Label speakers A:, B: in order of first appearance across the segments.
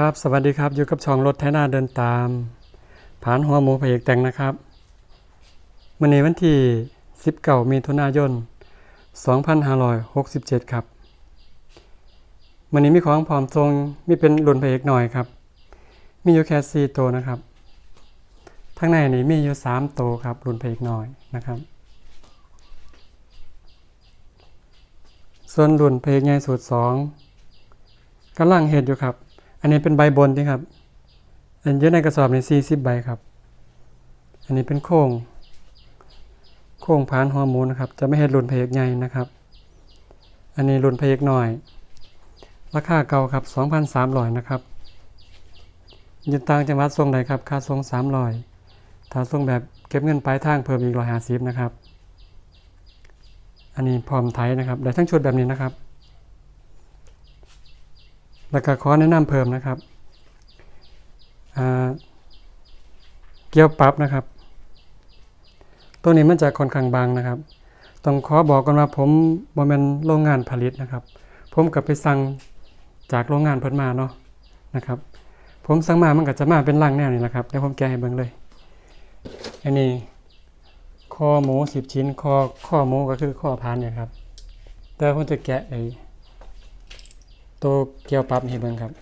A: ครับสวัสดีครับอยู่กับช่องรถไถนาเดินตาม ผ่านหัวหมูพเอกแต่งนะครับวันนี้วันที่ 19มีถุนายน 2567 ครับวันนี้มีของพร้อมทรงมีเป็นรุ่นพเอกหน่อยครับ มีอยู่แค่4ตัวนะครับทั้างในนี้มีอยู่3ตัวครับรุ่นพเอกหน่อยนะครับ ส่วนรุ่นพเอกใหญ่สูตร2กำลังเห็ดอยู่ครับ อันนี้เป็นใบบนที่ครับ อันเยอะในกระสอบใน40ใบครับ อันนี้เป็นโค้ง โค้งผานฮอร์โมนนะครับ จะไม่เห็นรุ่นเพยกใหญ่นะครับ อันนี้รุ่นเพยกหน่อย ราคาเก่าครับ2,300นะครับยืนต่างจังหวัดส่งใดครับ ค่าส่ง300ถ้าส่งแบบเก็บเงินปลายทางเพิ่มอีก150นะครับ อันนี้พร้อมไทยนะครับ ได้ทั้งชุดแบบนี้นะครับ แล้วก็ขอแนะนำเพิ่มนะครับเกียวปรับนะครับ ตัวนี้มันจะค่อนข้างบางนะครับ ต้องขอบอกกันว่าผมบ่แม่นโรงงานผลิตนะครับ ผมกับไปสั่งจากโรงงานเพิ่นมาเนาะนะครับ ผมสั่งมามันก็จะมาเป็นลังแนวนี้แหละครับเดี๋ยวผมแกะให้เบิ่งเลยอันนี้คอหมูสิบชิ้นคอข้อหมูก็คือข้อพานเนี่ยครับแต่ผมจะแกะไอ้ ตัวเกี่ยวปรับให้เบิ่งครับ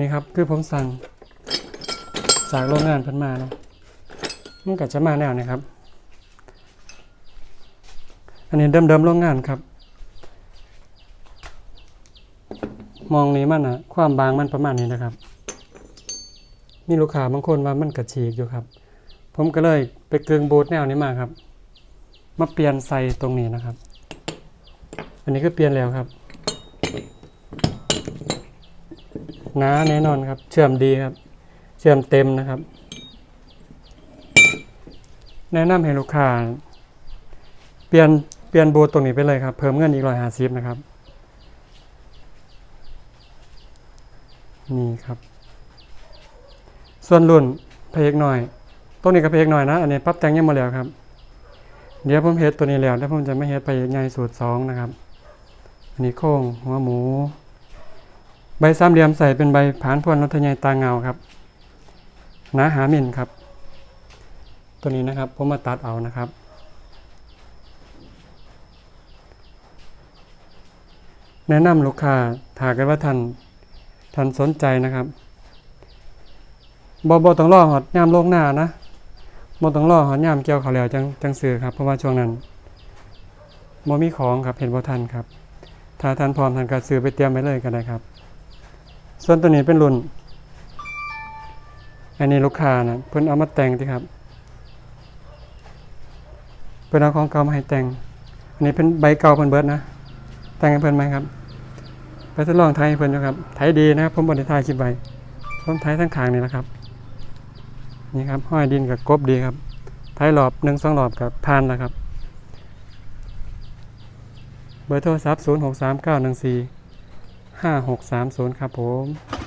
A: นี่ครับคือผมสั่งจากโรงงานพิ่นมาเนาะมันก็จะมาแนวนี้ครับ อันนี้เดิมๆโรงงานครับ มองนี้มันอะความบางมันประมาณนี้นะครับ มีลูกค้าบางคนว่ามันกระฉีกอยู่ครับ ผมก็เลยไปเกึงบูทแนวนี้มาครับ มาเปลี่ยนใส่ตรงนี้นะครับ อันนี้ก็เปลี่ยนแล้วครับ หนาแน่นอนครับ เชื่อมดีครับ เชื่อมเต็มนะครับ แนะนำให้ลูกค้าเปลี่ยนเปลี่ยนบูตรงนี้ไปเลยครับ เพิ่มเงินอีกร้อยห้าสิบนะครับ นี่ครับ ส่วนรุ่นเพลกหน่อยตรงนี้ก็เพลกหน่อยนะ อันนี้ปรับแต่งยังมาแล้วครับ เดี๋ยวผมเฮ็ดตัวนี้แล้วแล้วผมจะไม่เฮ็ดไปใหญ่สูตรสองนะครับ อันนี้โค้งหัวหมู ใบสามเหลี่ยมใส่เป็นใบผานพวนรัตใหญ่ตาเงาครับหนาหามินครับ ตัวนี้นะครับผมมาตัดเอานะครับ แนะนำลูกค้าถากิดว่าท่านท่านสนใจนะครับบอบอต้องรอหอดยามโลกหน้านะบอต้องรอหอดยามเกี่ยวเขาวแล้วจังจังซื้อครับ เพราะว่าช่วงนั้นบ่มีของครับเห็นบ่ทันครับ ถ้าท่านพร้อมท่านก็ซื้อไปเตรียมไว้เลยก็ได้ครับ ส่วนตัวนี้เป็นรุ่น อันนี้ลูกค้านะเพิ่นเอามาแต่งที่ครับ เพิ่นเอาของเก่ามาให้แต่ง อันนี้เป็นใบเก่าเพิ่นเบิดนะ แต่งให้เพิ่นไหมครับ ไปทดลองไทยเพิ่นดูครับ ไทยดีนะครับ ผมบ่ได้ถ่ายคลิปไว้ผมไทยทั้งขางนี่แหละครับ นี่ครับ ห้อยดินกับกบดีครับ ไทยรอบหนึ่งสองรอบกับผ่านแล้วครับ เบอร์โทรศัพท์ 0 5 6 3 0 ครับผม